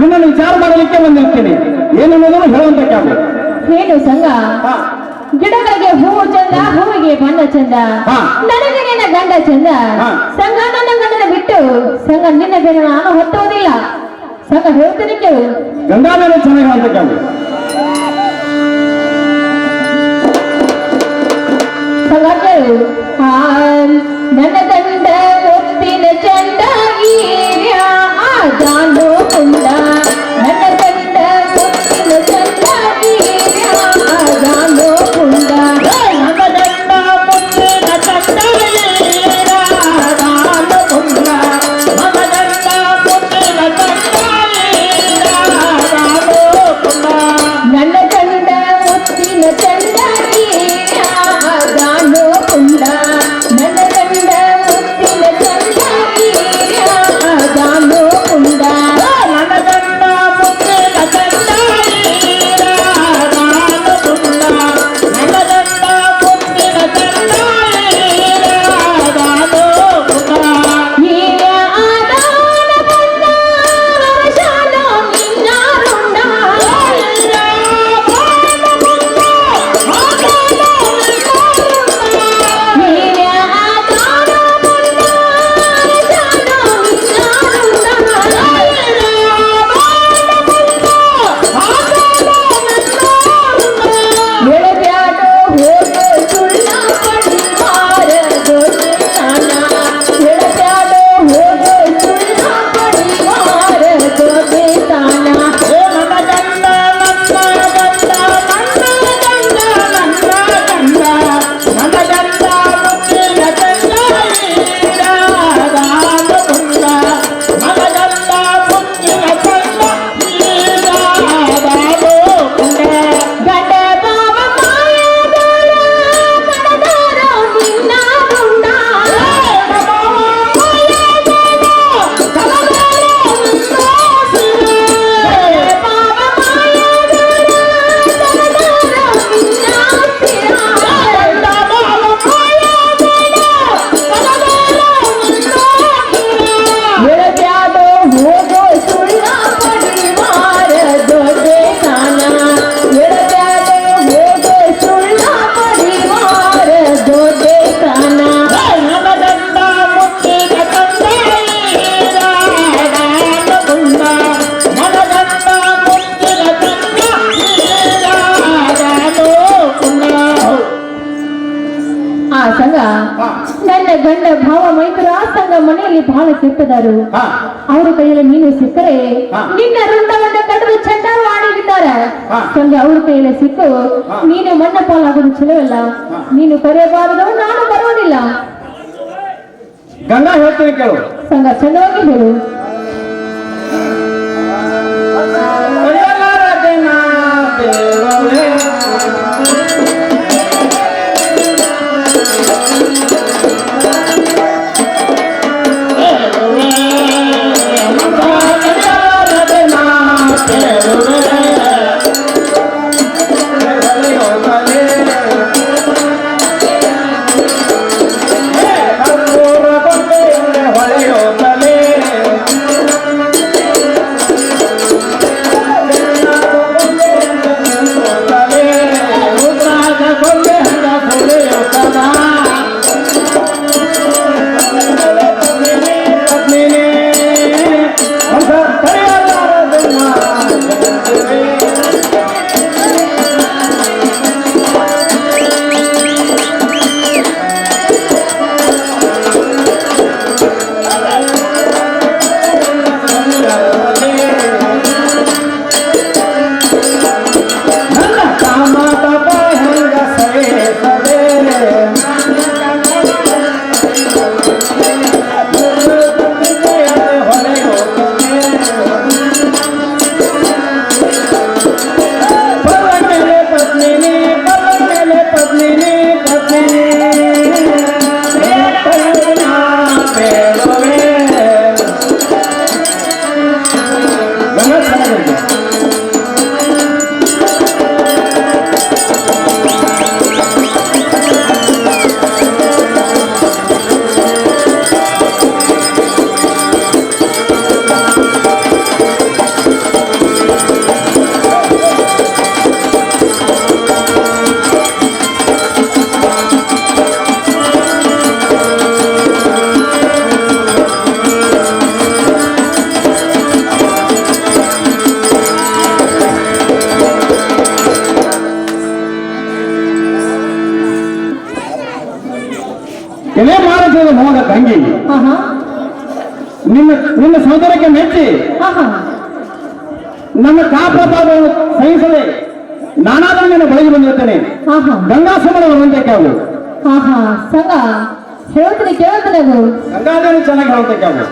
ನಿನ್ನನ್ನು ವಿಚಾರ ಮಾಡಲಿಕ್ಕೆ ಬಂದಿರ್ತೀನಿ. ಏನನ್ನೋದನ್ನು ಹೇಳುವಂತ ಕ್ಯಾಬ್. ಏನು ಸಂಘ ಗಿಡಗಳಿಗೆ ಹೂವು ಚಂದ ಹೂವಿಗೆ ಬಣ್ಣ ಚಂದ. ನನಗೆ ನಿನ್ನ ಗಂಡ ಚಂದ. ಸಂಗಾ ಸಂಘ ನನ್ನ ಗಂಡನ ಬಿಟ್ಟು ಸಂಘ ನಿನ್ನ ಬೆನ್ನ ನಾನು ಹೊತ್ತೋದಿಲ್ಲ. ಸಂಘ ಹೇಳ್ತೀನಿ ಕೇಳು. ಗಂಗಾಧರ ಚೆನ್ನಾಗಿ ಹೇಳುವಂತ ಕ್ಯಾಬ್. ಸಂಘ ಕೇಳು. ನನ್ನ ಗಂಡ ಒತ್ತಿನ ಚಂದ ಈ ಆ ಜಾನು ಹಾ. ಅವರ ಕೈಯಲ್ಲಿ ನೀನು ಸಿಕ್ಕರೆ ನಿನ್ನ ಚಂಡಾರು ಆಡಿದ್ದಾರೆ ಹಾ. ಸಂಘ ಅವ್ರ ಕೈಯಲ್ಲಿ ಸಿಕ್ಕು. ನೀನು ಮಣ್ಣ ಪಾಲಾಗೋದು ಚಲೋವಲ್ಲ ಹಾ. ನೀನು ಕರೆಯಬಾರದು ನಾನು ಬರೋದಿಲ್ಲ ಗಂಗಾ ಹೇಳ್ತೀನಿ ಕೇಳು. ಸಂಘ ಚಂದವಾಗಿ ಹೇಳು. ನಿನ್ನ ಸಹೋದರಕ್ಕೆ ಮೆಚ್ಚಿ. ನನ್ನ ಕಾಪ್ರಭಾವವನ್ನು ಸಹಿಸದೆ ನಾನಾದ್ರೂ ನಿನ್ನ ಬೆಳಗ್ಗೆ ಬಂದಿರ್ತೇನೆ ಗಂಗಾ ಸಮರವನ್ನು ಒಂದೇ ಅವರು ಹೇಳ್ತೀನಿ ಕೇಳ್ತಾನೆ ಗಂಗಾಧರ ಚೆನ್ನಾಗಿ ಹೇಳ್ತೇನೆ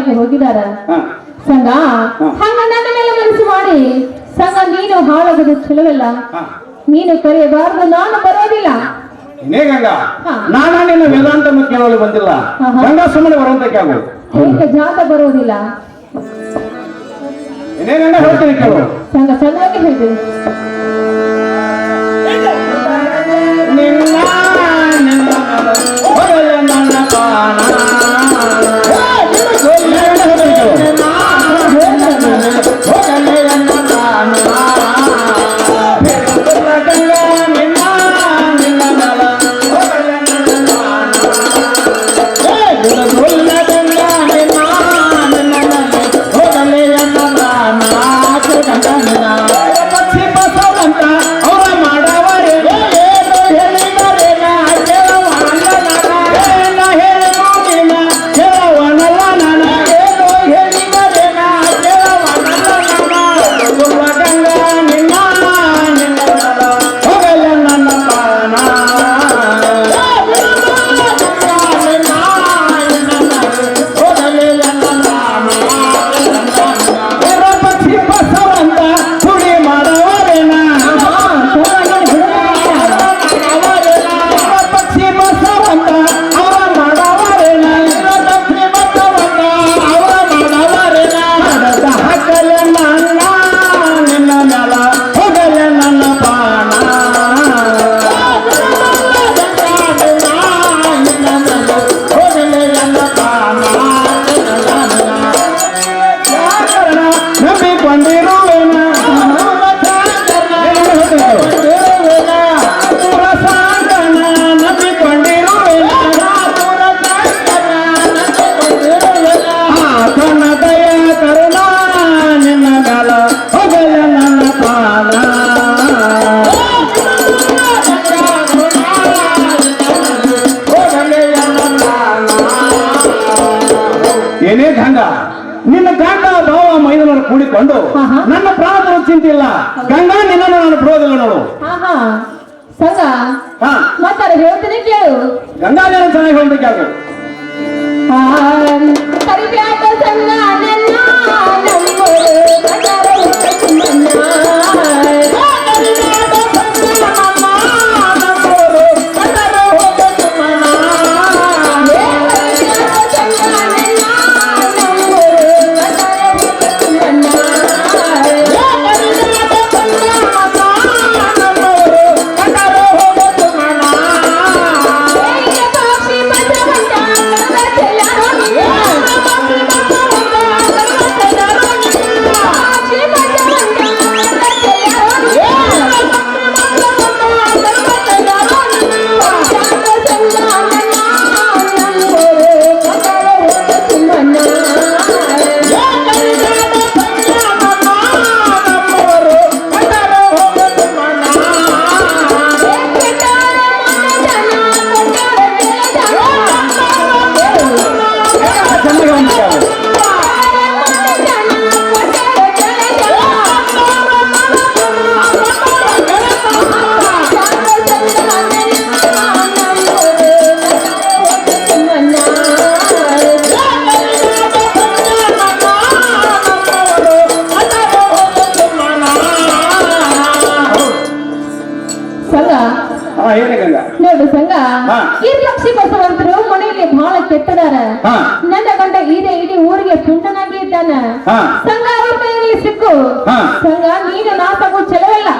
ಆಗಿ ಹೋಗಿದಾರ ಸಂಘ ಹಂಗ ನನ್ನ ಮೇಲೆ ಮನಸ್ಸು ಮಾಡಿ ಸಂಘ ನೀನು ಹಾಳಾಗೋದು ಚಲೋವಲ್ಲ ನೀನು ಕರೆಯಬಾರದು ನಾನು ಬರೋದಿಲ್ಲ. ನಾನು ನಿನ್ನ ವೇದಾಂತ ಕೇಳಲು ಬಂದಿಲ್ಲ. ಗಂಡ ಸುಮ್ಮನೆ ಬರುವಂತಕ್ಕೆ ಆಗೋದು. ಹೇಗೆ ಜಾತ ಬರೋದಿಲ್ಲ. ಏನೇನಂಡ ಹೇಳ್ತೀನಿ ಕೇಳು. ಸಂಘ ಚೆನ್ನಾಗಿ ಹೇಳ್ತೀನಿ ನಿನ್ನ ನನ್ನ ಪಾನ. ಹೋಗಲ್ಲ ಕೆಟ್ಟದಾರ ಹಾ. ನನ್ನ ಗಂಡ ಇದೇ ಇಡೀ ಊರಿಗೆ ತುಂಟನಾಗಿ ಇದ್ದಾನ. ಸಂಘ ಅವರಲ್ಲಿ ಸಿಕ್ಕು. ಸಂಘ ನೀನು ನಾ ಚೆಲವಲ್ಲ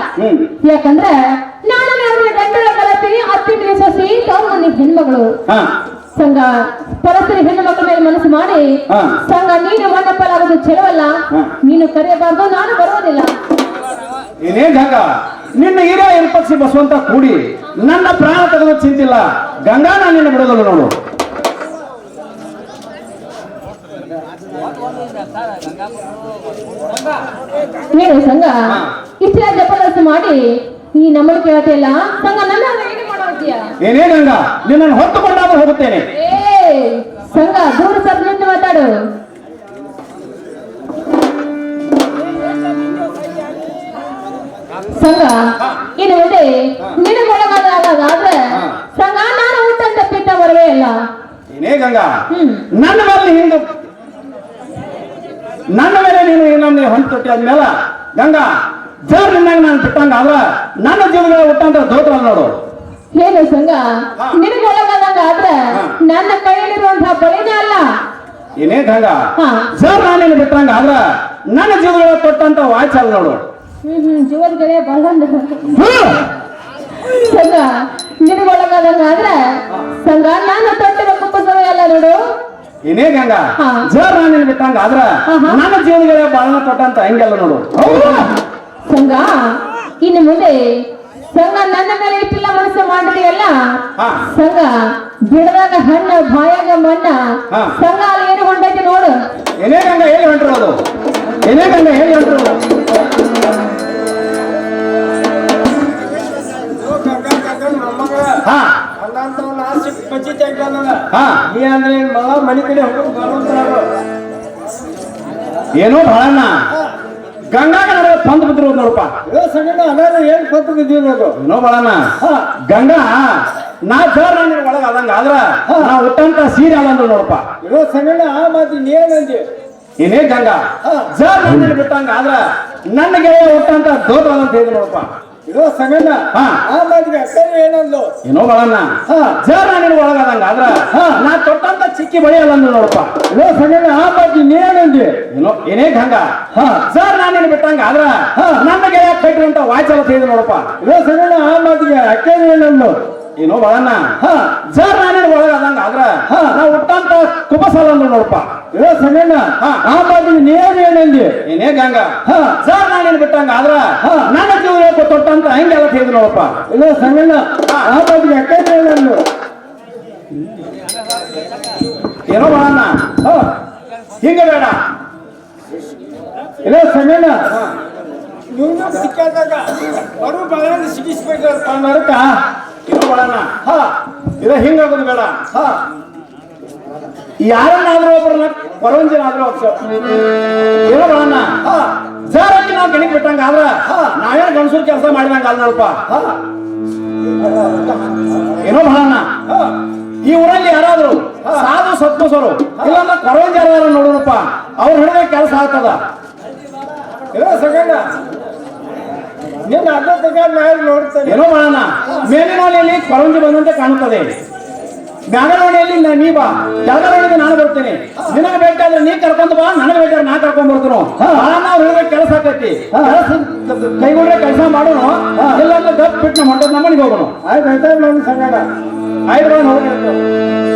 ಯಾಕಂದ್ರೆ ನಾನು ನನ್ನ ಗಂಡಳ ಕಲತಿ ಅತ್ತಿ ಸಸಿ ತಮ್ಮನಿ ಹೆಣ್ಮಗಳು. ಹಾ. ಸಂಘ ಪರಸ್ಪರ ಹೆಣ್ಣು ಮಕ್ಕಳ ಮೇಲೆ ಮನಸ್ಸು ಮಾಡಿ. ಸಂಘ ನೀನು ಚೆಲವಲ್ಲ ಹಾ. ನೀನು ಕರೆಯಬಾರ್ದು ನಾನು ಬರೋದಿಲ್ಲ ಏನೇ ಗಂಗ ನಿನ್ನ ಹಿರಿಯ ಪಕ್ಷಿ ಬಸವಂತ ಕೂಡಿ ನನ್ನ ಪ್ರಾಣ ತೆಗೆದು ಚಿಂತಿಲ್ಲ. ಗಂಗಾ ನಾನು ನಿನ್ನ ಬಿಡೋದಿಲ್ಲ ನೋಡು. ಏನು ಸಂಘ. ಇಷ್ಟೆಲ್ಲ ಜಬರ್ದಸ್ತ್ ಮಾಡಿ ಈ ನಮ್ಮನ್ನು ಕೇಳ್ತಿಲ್ಲ. ಸಂಘ ನನ್ನ ಏನು ಮಾಡೋದ್ಯಾ ಏನೇ ಗಂಗಾ ನಿನ್ನನ್ನು ಹೊತ್ತುಕೊಂಡಾಗ ಹೋಗುತ್ತೇನೆ. ಏ ಸಂಘ ದೂರ ಸರ್ ನಿಂತು ಮಾತಾಡು. ಸಂಘ ಇನ್ನು ಮುಂದೆ ನಿನಗೊಳಗಾದ್ರೆ ಹಾ. ಸಂಘ ನಾನು ಊಟ ತಪ್ಪಿಟ್ಟ ಬರವೇ ಇಲ್ಲ. ಏನೇ ಗಂಗಾ ನನ್ನ ಮೇಲೆ ಹಿಂದೆ ನನ್ನ ಮೇಲೆ ನೀನು ಇನ್ನೊಮ್ಮೆ ಹೊಂಟು ತೊಟ್ಟಿ ಆದ್ಮೇಲೆ ಗಂಗಾ ಜರ್ ನಿನ್ನಾಗ ನಾನು ಬಿಟ್ಟಂಗ ಆದ್ರ ನನ್ನ ಜೀವನ ಹುಟ್ಟಂತ ದೋತ್ರ ನೋಡು. ಏನು ಸಂಗ. ನಿನಗೊಳಗಾದಂಗ ಆದ್ರೆ. ನನ್ನ ಕೈಯಲ್ಲಿರುವಂತಹ ಬಳಿನೇ ಅಲ್ಲ. ಏನೇ ಗಂಗ ಸರ್ ನಾನೇನು ಬಿಟ್ಟಂಗ ಆದ್ರ ನನ್ನ ಜೀವನ ಕೊಟ್ಟಂತ ವಾಚಲ್ ನೋಡು. ಹ್ಮ್ ಹ್ಮ್ ಜೀವದ ಗೆಳೆಯ ಬಹಳ ನಿನಗೊಳಗಾದಂಗ ಆದ್ರೆ ಸಂಘ ನಾನು ತೊಟ್ಟಿರೋ ಕುಪ್ಪಸವ ಎಲ್ಲ ನೋಡು. ಏನೇ ಗಂಗ. ಜರ್ ನಾನು ಬಿಟ್ಟಂಗ ಆದ್ರ. ನನ್ನ ಜೀವನಗಳೇ ಬಾಳನ ತೊಟ್ಟಂತ ಹಂಗೆಲ್ಲ ನೋಡು ಸಂಘ ಇನ್ನು ಮುಂದೆ ಸಂಘ ನನ್ನ ಮೇಲೆ ಇಟ್ಟಿಲ್ಲ ಮನಸ್ಸು ಮಾಡಿದೆಯಲ್ಲ. ಸಂಘ ಗಿಡದಾಗ ಹಣ್ಣು ಬಾಯಾಗ ಮಣ್ಣ. ಸಂಘ ಅಲ್ಲಿ ಏನು ಹೊಂಟೈತಿ ನೋಡು ಏನೇ ಗಂಗ ಹೇಳಿ ಹೊಂಟಿರೋದು ಏನೇ ಗಂಗ ಹೇಳಿ ಹೊಂಟಿರೋದು ಹಾ. ನೀ ಅಂದ್ರೆ ಮನೆ ಕಡೆ ಏನೋ ಬಹಳಣ್ಣ ಗಂಗಾಗ ಪಂದ್ ಬಿದ್ರು ನೋಡಪ್ಪ. ಏನ್ ಕೊಟ್ಟಿದ್ದೀವಿ ನೋಡು ಏನೋ ಬಹಳಣ್ಣ ಗಂಗಾ ನಾ ಜೋರ್ ನಾನು ಒಳಗ ಆದಂಗ ಆದ್ರ ನಾ ಉಟ್ಟಂತ ಸೀರೆ ಅದಂದ್ರು ನೋಡಪ್ಪ. ಇರೋ ಸಂಗಣ್ಣ ಆ ಮಾತು ನೀ ಏನಂದಿ ಏನೇ ಗಂಗಾ. ಜೋರ್ ನಾನು ಬಿಟ್ಟಂಗ ಆದ್ರ ನನ್ನ ಗೆಳೆಯ ಹುಟ್ಟಂತ ದೋತ ಅಂತ ಹೇಳಿದ್ರು ನೋಡಪ್ಪ. ಸಂಗಣ್ಣ. ಹಾ. ಆ ಮಾತಿಗೆ ಅಕ್ಕರೆ ಏನಂದ್ಲು? ಏನೋ ಬಹಳಣ್ಣ ಜರ್ ನಾನು ಒಳಗಾದಂಗ ಆದ್ರ ನಾ ತೊಟ್ಟಂತ ಚಿಕ್ಕಿ ಬಳಿ ನೋಡಪ್ಪ. ಇರೋ ಸಂಗಣ್ಣ ಆ ಏನಂದಿ ಏನೋ ಏನೇ ಗಂಗಾ ಸರ್ ನಾನು ಬಿಟ್ಟಂಗ ಆದ್ರ ನನ್ನ ಗೆಳೆಯ ಕಟ್ಟಿರುವಂತ ವಾಚಲ ತಿಳಿದು ನೋಡಪ್ಪ. ಇರೋ ಸಂಗಣ್ಣ ಆ ಮಾತಿಗೆ ಅಕ್ಕೇನು ಏನಂದ್ಲು? ಏನೋ ಒಳನ ಜರ್ ನಾನೇನು ಒಳಗ ಅದಂಗ ಆದ್ರ ನಾ ಹುಟ್ಟಂತ ಕುಬಸಲ್ಲ ಅಂದ್ರು ನೋಡಪ್ಪ. ಏ ಸಣ್ಣ. ಆ ಮಾತಿಗೆ ನೀನು ಏನಂದಿ ಏನೇ ಗಂಗಾ. ಸರ್ ನಾನೇನು ಬಿಟ್ಟಂಗ ಆದ್ರ ನನ್ನ ಜೀವನ ತೊಟ್ಟಂತ ಹಂಗೆಲ್ಲ ಹೇಳಿದ್ರು ನೋಡಪ್ಪ. ಇಲ್ಲ ಸಣ್ಣ. ಆ ಬಾಜು ಯಾಕೆ ಏನಂದ್ಲು ಏನೋ ಬಹಳಣ್ಣ ಹಿಂಗ ಬೇಡ. ಇಲ್ಲ ಸಣ್ಣ. ಸಿಕ್ಕಾದಾಗ ಬರು ಬಳ ಸಿಗಿಸ್ಬೇಕು ನರಕ ಏನೋ ಹ. ಇದ ಹಿಂಗಾಗೋದು ಬೇಡ. ಯಾರನ್ನಾದ್ರೂ ಒಬ್ಬರನ್ನ ಪರವಂಜನಾದ್ರೂ ಏನೋ ಹ. ಜಾರಾಗಿ ನಾವು ಗಣಿಗೆ ಬಿಟ್ಟಂಗ ಆದ್ರ ನಾವೇನು ಗಣಸೂರ್ ಕೆಲಸ ಮಾಡಿದಂಗ ಅಲ್ಲ ನೋಡಪ್ಪ ಏನೋ ಮಾಡೋಣ. ಈ ಊರಲ್ಲಿ ಯಾರಾದ್ರು ಸಾಧು ಸತ್ಮಸರು ಇಲ್ಲಾಂದ್ರೆ ಕೊರವಂಜ ಯಾರು ನೋಡೋಣಪ್ಪ. ಅವ್ರು ಹಿಡಿದ ಕೆಲಸ ಆಗ್ತದ. ನಿನ್ನ ನೋಡ್ತೇನೆ. ಏನೋ ಮಾಡೋಣ. ಮೇಲಿನೋಣಿಯಲ್ಲಿ ಕೊರಂಜಿ ಬಂದಂತೆ ಕಾಣುತ್ತದೆ. ಮ್ಯಾಗನೋಣಿಯಲ್ಲಿ ನ- ನೀ ಬಾ. ಕೆಳಗನೋಣಿಗೆ ನಾನು ಬರ್ತೇನೆ. ನಿನಗೆ ಬೇಕಾದ್ರೆ ನೀ ಕರ್ಕೊಂಡು ಬಾ ನನಗೆ ಬೇಕಾದ್ರೆ ನಾ ಕರ್ಕೊಂಡ್ ಬರ್ತೀನಿ. ನಾವು ಹೇಳಿದ್ರೆ ಕೆಲಸ ಆಕೈತಿ. ಕೈಗೊಂಡ್ರೆ ಕೆಲಸ ಮಾಡೋಣ. ಇಲ್ಲಾಂದ್ರೆ ದಪ್ಪ ಬಿಟ್ಟು ನಮ್ಮ ಹೊಂಟದ ನಮ್ಮ ಮನೆಗೆ ಹೋಗೋಣ. ಆಯ್ತು ಆಯ್ತಾ ಸಂಗಣ್ಣ ಆಯ್ತು ಬಾ, ಹೋಗಿ